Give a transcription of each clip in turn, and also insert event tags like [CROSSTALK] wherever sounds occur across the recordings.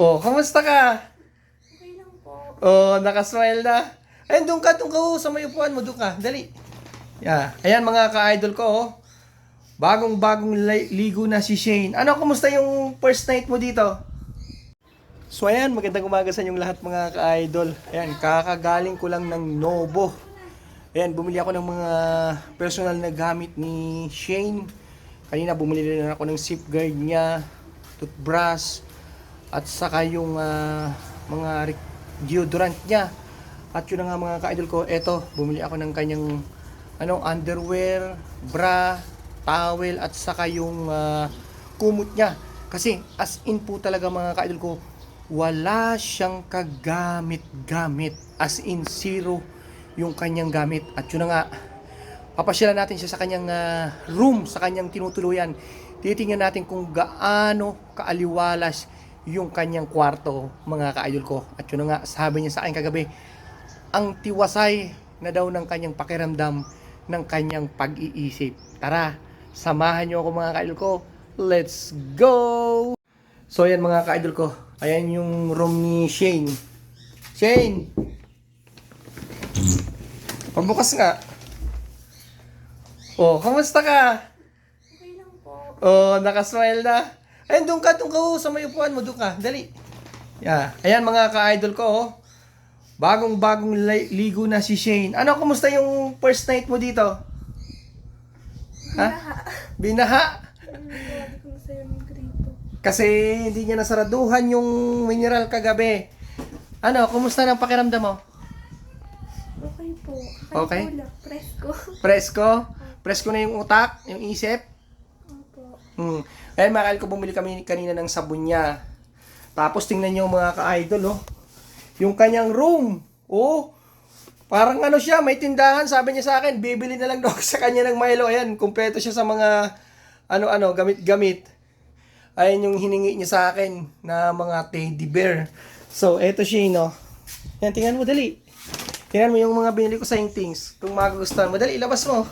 Oh, kamusta ka? Okay lang po. Oh, nakasmile na. Ayun, doon ka, doon ka, oh, sa may upuan mo, doon ka. Dali. Yeah. Ayan, mga ka-idol ko, oh. Bagong-bagong li- ligo na si Shane. Ano, kumusta yung first night mo dito? So ayan, magandang umaga sa inyong lahat mga ka-idol. Ayan, kakagaling ko lang ng Novo. Ayan, bumili ako ng mga personal na gamit ni Shane. Kanina bumili rin ako ng zip guard niya, toothbrush, at saka yung ah, mga deodorant niya. At yun nga mga ka-idol ko, eto, bumili ako ng kanyang ano, underwear, bra, towel, at saka yung ah, kumot niya. Kasi as in po talaga mga ka-idol ko, wala siyang kagamit-gamit. As in zero yung kanyang gamit. At yun nga, papasyalan natin siya sa kanyang ah, room, sa kanyang tinutuluyan. Titingnan natin kung gaano kaaliwalas yung kanyang kwarto, mga kaayol ko. At yun nga, sabi niya sa akin kagabi, ang tiwasay na daw ng kanyang pakiramdam ng kanyang pag-iisip. Tara, samahan niyo ako mga kaidol ko. Let's go! So ayan mga kaidol ko, ayan yung room ni Shane. Shane! Pagbukas nga. Oh, kamusta ka? Okay lang po. Oh, nakasmile na. Ayun, doon ka, doon ka, oh, sa may upuan mo, doon ka. Dali. Yeah. Ayan, mga ka-idol ko, oh. Bagong-bagong li- ligo na si Shane. Ano, kumusta yung first night mo dito? Ha? Binaha. Grito. Kasi hindi niya nasaraduhan yung mineral kagabi. Ano, kumusta ng pakiramdam mo? Okay po. Okay. po lang. Presko. Presko? [LAUGHS] Presko na yung utak, yung isip? Hmm. Ayan, mga ko, bumili kami kanina ng sabon niya. Tapos tingnan niyo mga ka-idol, oh. Yung kanyang room. Oh. Parang ano siya, may tindahan. Sabi niya sa akin, bibili na lang daw [LAUGHS] sa kanya ng Milo. Ayan, kumpleto siya sa mga ano-ano, gamit-gamit. Ayan yung hiningi niya sa akin na mga teddy bear. So, eto siya, no. Yan, tingnan mo, dali. Tingnan mo yung mga binili ko sa things. Kung magugustuhan mo, dali, ilabas mo.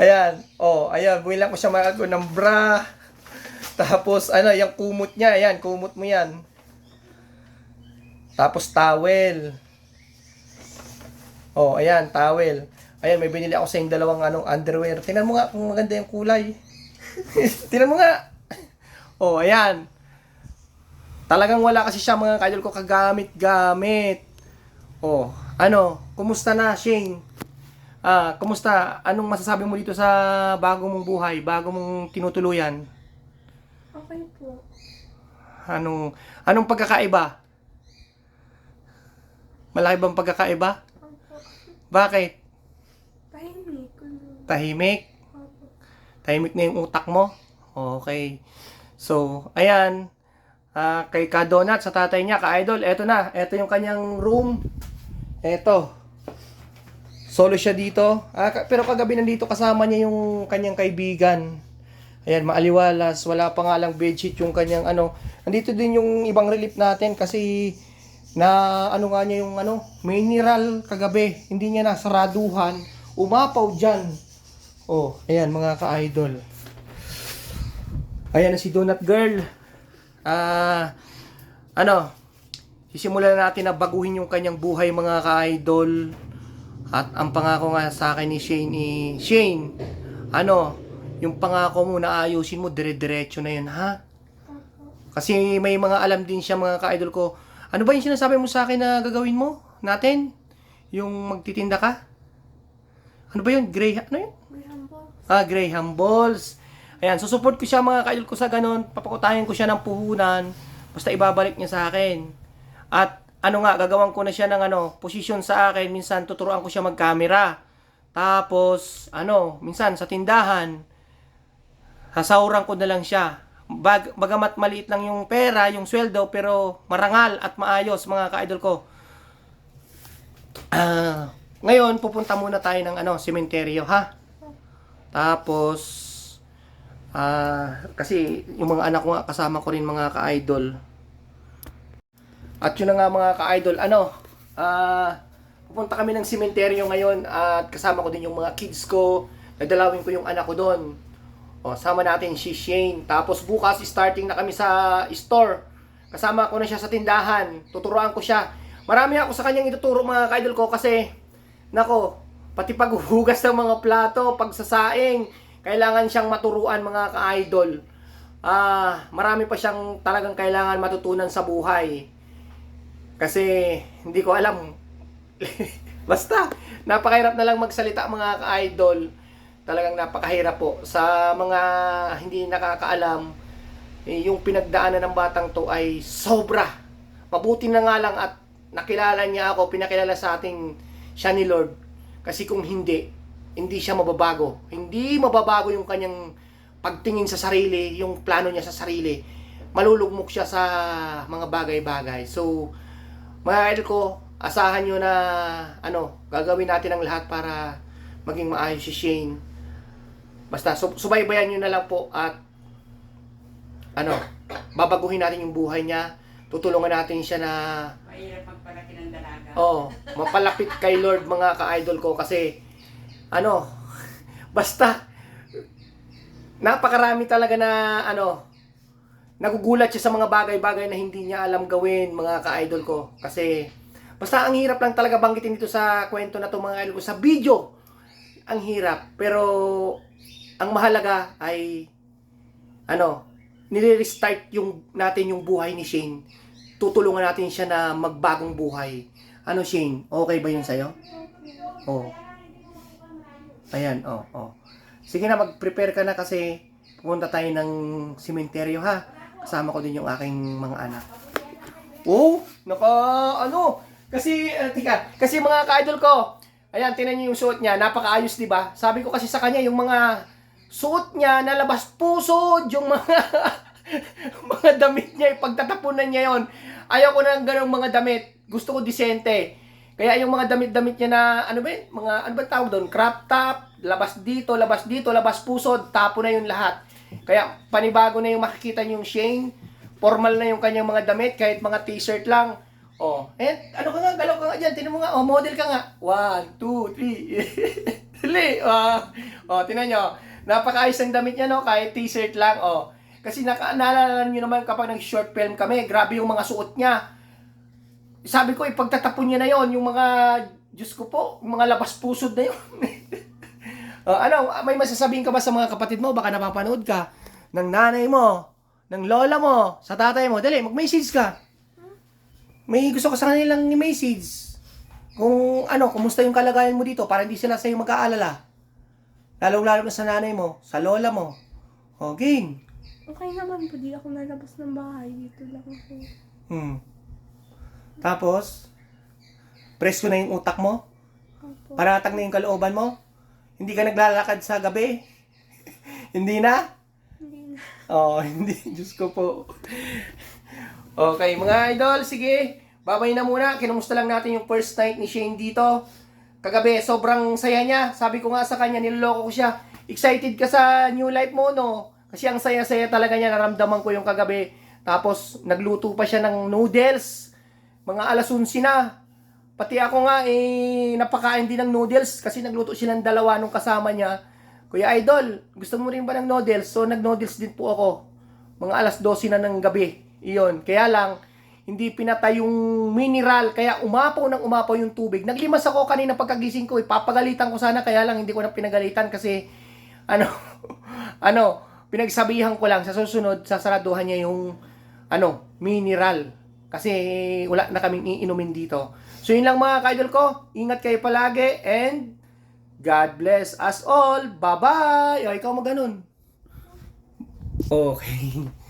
Ayan. Oh, ayan. Bumili ko siya mga ko ng bra. Tapos, ano, yung kumot niya. Ayan, kumot mo yan. Tapos, towel. Oh, ayan, towel. Ayan, may binili ako sa yung dalawang anong underwear. Tingnan mo nga kung maganda yung kulay. [LAUGHS] Tingnan mo nga. Oh, ayan. Talagang wala kasi siya mga kaidol ko kagamit-gamit. Oh, ano, kumusta na, Shane? Ah, kumusta? Anong masasabi mo dito sa bago mong buhay, bago mong tinutuluyan? Okay po. Anong anong pagkakaiba? Malaki bang pagkakaiba? Opo. Bakit? Tahimik. Tahimik? Opo. Tahimik na yung utak mo? Okay. So, ayan. Ah, kay Kadonat sa tatay niya, ka-idol, eto na. Eto yung kanyang room. Eto. Solo siya dito. Ah, pero kagabi nandito kasama niya yung kanyang kaibigan. Ayan, maaliwalas. Wala pa nga lang bedsheet yung kanyang ano. Nandito din yung ibang relief natin kasi na ano nga niya yung ano, mineral kagabi. Hindi niya nasaraduhan. Umapaw dyan. Oh, ayan mga ka-idol. Ayan si Donut Girl. Ah, ano, sisimulan natin na baguhin yung kanyang buhay mga ka-idol. At ang pangako nga sa akin ni Shane ni Shane, ano, yung pangako mo na ayusin mo, dire-diretso na yun, ha? Kasi may mga alam din siya mga ka-idol ko. Ano ba yung sinasabi mo sa akin na gagawin mo? Natin? Yung magtitinda ka? Ano ba yun? Gray, ano yun? May humble. Ah, Graham Balls. Ayan, susupport ko siya mga kaidol ko sa ganun. Papakutayan ko siya ng puhunan. Basta ibabalik niya sa akin. At ano nga, gagawan ko na siya ng ano, posisyon sa akin. Minsan tuturuan ko siya mag-camera. Tapos, ano, minsan sa tindahan, sasauran ko na lang siya. Bag, bagamat maliit lang yung pera, yung sweldo, pero marangal at maayos mga kaidol ko. Ah, ngayon, pupunta muna tayo ng ano, sementeryo, ha? Tapos, ah, kasi yung mga anak ko nga, kasama ko rin mga ka-idol. At yun na nga mga ka-idol, ano, ah, pupunta kami ng sementeryo ngayon at kasama ko din yung mga kids ko. Nadalawin ko yung anak ko doon. O, sama natin si Shane. Tapos bukas, starting na kami sa store. Kasama ko na siya sa tindahan. Tuturuan ko siya. Marami ako sa kanyang ituturo mga ka-idol ko kasi, nako, pati paghuhugas ng mga plato, pagsasaing, kailangan siyang maturuan mga ka-idol. Ah, marami pa siyang talagang kailangan matutunan sa buhay. Kasi hindi ko alam. [LAUGHS] Basta, napakahirap na lang magsalita mga ka-idol. Talagang napakahirap po. Sa mga hindi nakakaalam, eh, yung pinagdaanan ng batang to ay sobra. Mabuti na nga lang at nakilala niya ako, pinakilala sa ating siya ni Lord. Kasi kung hindi, hindi siya mababago. Hindi mababago yung kanyang pagtingin sa sarili, yung plano niya sa sarili. Malulugmok siya sa mga bagay-bagay. So, mga idol ko, asahan nyo na ano, gagawin natin ang lahat para maging maayos si Shane. Basta sub- subaybayan nyo na lang po at ano, babaguhin natin yung buhay niya. Tutulungan natin siya na Mahirap magpalaki ng dalaga. oh, mapalapit kay Lord mga ka-idol ko kasi ano, [LAUGHS] basta napakarami talaga na ano, nagugulat siya sa mga bagay-bagay na hindi niya alam gawin mga ka-idol ko. Kasi basta ang hirap lang talaga banggitin dito sa kwento na to mga idol ko. Sa video ang hirap. Pero ang mahalaga ay ano nire-restart yung natin yung buhay ni Shane. Tutulungan natin siya na magbagong buhay. Ano Shane? Okay ba yun sa'yo? oh. Ayan oh oh. Sige na mag-prepare ka na kasi pupunta tayo ng simenteryo ha kasama ko din yung aking mga anak Oh, naka, ano, kasi, uh, tika, kasi mga ka-idol ko, ayan, tinan niyo yung suot niya, napakaayos, di ba? Sabi ko kasi sa kanya, yung mga suot niya, nalabas pusod, yung mga, [LAUGHS] mga damit niya, pagtatapunan niya yon Ayaw ko ng ganong mga damit, gusto ko disente. Kaya yung mga damit-damit niya na, ano ba yun? mga, ano ba tawag doon? Crop top, labas dito, labas dito, labas pusod, tapo na yung lahat. Kaya panibago na yung makikita niyo yung Shane, formal na yung kanyang mga damit, kahit mga t-shirt lang. Oh, eh, ano ka nga, galaw ka nga dyan, tinan mo nga, oh, model ka nga. One, two, three. [LAUGHS] Dali, oh, oh, tinan nyo, napakaayos ang damit niya, no, kahit t-shirt lang, oh. Kasi naka, naalala nyo naman kapag nag-short film kami, grabe yung mga suot niya. Sabi ko, ipagtatapon niya na yon yung mga, Diyos ko po, yung mga labas pusod na yun. [LAUGHS] Oh, ano, may masasabihin ka ba sa mga kapatid mo? Baka napapanood ka ng nanay mo, ng lola mo, sa tatay mo. Dali, mag-message ka. May gusto ka sa kanilang i-message. Kung ano, kumusta yung kalagayan mo dito para hindi sila sa'yo mag-aalala. Lalong-lalo na sa nanay mo, sa lola mo. O, game. Okay naman po, di ako nalabas ng bahay. Dito lang ako. Hmm. Tapos, presko na yung utak mo? Opo. Paratag na yung kalooban mo? Hindi ka naglalakad sa gabi? [LAUGHS] hindi na? Hindi na. Oh, [LAUGHS] hindi. Diyos ko po. Okay, mga idol, sige. Babay na muna. Kinumusta lang natin yung first night ni Shane dito. Kagabi, sobrang saya niya. Sabi ko nga sa kanya, niloloko ko siya. Excited ka sa new life mo, no? Kasi ang saya-saya talaga niya. Naramdaman ko yung kagabi. Tapos, nagluto pa siya ng noodles. Mga alas 11 na. Pati ako nga, eh, napakain din ng noodles. Kasi nagluto siya ng dalawa nung kasama niya. Kuya Idol, gusto mo rin ba ng noodles? So, nag-noodles din po ako. Mga alas 12 na ng gabi. Iyon. Kaya lang, hindi pinatay yung mineral. Kaya umapaw ng umapaw yung tubig. Naglimas ako kanina pagkagising ko. Ipapagalitan ko sana. Kaya lang, hindi ko na pinagalitan kasi, ano, [LAUGHS] ano, pinagsabihan ko lang sa susunod, sasaraduhan niya yung, ano, mineral. Kasi wala na kaming iinumin dito. So, yun lang mga ka-idol ko. Ingat kayo palagi and God bless us all. Bye-bye! O, ikaw maganon. Okay. [LAUGHS]